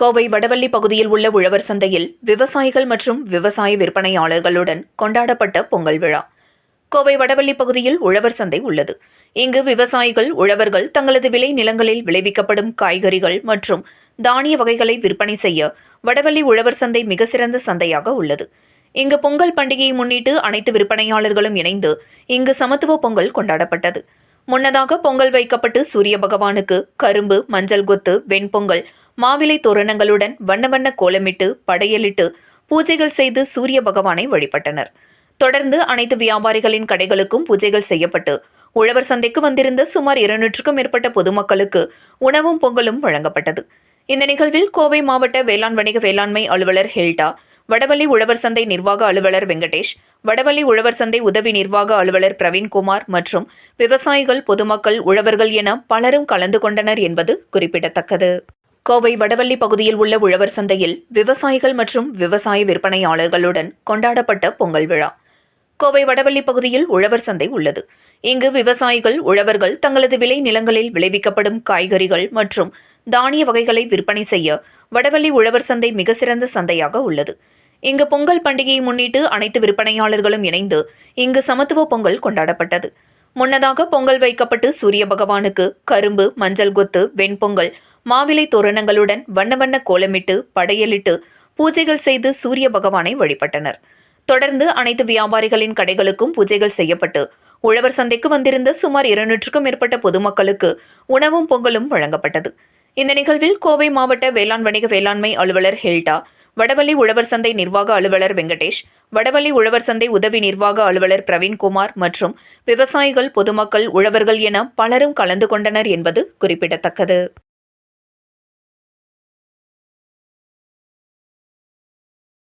கோவை வடவள்ளி பகுதியில் உள்ள உழவர் சந்தையில் விவசாயிகள் மற்றும் விவசாய விற்பனையாளர்களுடன் கொண்டாடப்பட்ட பொங்கல் விழா. கோவை வடவள்ளி பகுதியில் உழவர் சந்தை உள்ளது. இங்கு விவசாயிகள் உழவர்கள் தங்களது விளை நிலங்களில் விளைவிக்கப்படும் காய்கறிகள் மற்றும் தானிய வகைகளை விற்பனை செய்ய வடவள்ளி உழவர் சந்தை மிக சிறந்த சந்தையாக உள்ளது. இங்கு பொங்கல் பண்டிகையை முன்னிட்டு அனைத்து விற்பனையாளர்களும் இணைந்து இங்கு சமத்துவ பொங்கல் கொண்டாடப்பட்டது. முன்னதாக பொங்கல் வைக்கப்பட்டு சூரிய பகவானுக்கு கரும்பு மஞ்சள் கொத்து வெண்பொங்கல் மாவிலை தோரணங்களுடன் வண்ண வண்ண கோலமிட்டு படையலிட்டு பூஜைகள் செய்து சூரிய பகவானை வழிபட்டனர். தொடர்ந்து அனைத்து வியாபாரிகளின் கடைகளுக்கும் பூஜைகள் செய்யப்பட்டு உழவர் சந்தைக்கு வந்திருந்த சுமார் இருநூற்றுக்கும் மேற்பட்ட பொதுமக்களுக்கு உணவும் பொங்கலும் வழங்கப்பட்டது. இந்த நிகழ்வில் கோவை மாவட்ட வேளாண் வணிக வேளாண்மை அலுவலர் ஹெல்டா வடவள்ளி உழவர் சந்தை நிர்வாக அலுவலர் வெங்கடேஷ் வடவள்ளி உழவர் சந்தை உதவி நிர்வாக அலுவலர் பிரவீன்குமார் மற்றும் விவசாயிகள் பொதுமக்கள் உழவர்கள் என பலரும் கலந்து கொண்டனர் என்பது குறிப்பிடத்தக்கது. கோவை வடவள்ளி பகுதியில் உள்ள உழவர் சந்தையில் விவசாயிகள் மற்றும் விவசாய விற்பனையாளர்களுடன் கொண்டாடப்பட்ட பொங்கல் விழா. கோவை வடவள்ளி பகுதியில் உழவர் சந்தை உள்ளது. இங்கு விவசாயிகள் உழவர்கள் தங்களது விளை நிலங்களில் விளைவிக்கப்படும் காய்கறிகள் மற்றும் தானிய வகைகளை விற்பனை செய்ய வடவள்ளி உழவர் சந்தை மிக சிறந்த சந்தையாக உள்ளது. இங்கு பொங்கல் பண்டிகையை முன்னிட்டு அனைத்து விற்பனையாளர்களும் இணைந்து இங்கு சமத்துவ பொங்கல் கொண்டாடப்பட்டது. முன்னதாக பொங்கல் வைக்கப்பட்டு சூரிய பகவானுக்கு கரும்பு மஞ்சள் கொத்து வெண்பொங்கல் மாவிலை தோரணங்களுடன் வண்ண வண்ண கோலமிட்டு படையலிட்டு பூஜைகள் செய்து சூரிய பகவானை வழிபட்டனர். தொடர்ந்து அனைத்து வியாபாரிகளின் கடைகளுக்கும் பூஜைகள் செய்யப்பட்டு உழவர் சந்தைக்கு வந்திருந்த சுமார் இருநூற்றுக்கும் மேற்பட்ட பொதுமக்களுக்கு உணவும் பொங்கலும் வழங்கப்பட்டது. இந்த நிகழ்வில் கோவை மாவட்ட வேளாண் வணிக வேளாண்மை அலுவலர் ஹெல்டா வடவள்ளி உழவர் சந்தை நிர்வாக அலுவலர் வெங்கடேஷ் வடவள்ளி உழவர் சந்தை உதவி நிர்வாக அலுவலர் பிரவீன்குமார் மற்றும் விவசாயிகள் பொதுமக்கள் உழவர்கள் என பலரும் கலந்து கொண்டனர் என்பது குறிப்பிடத்தக்கது.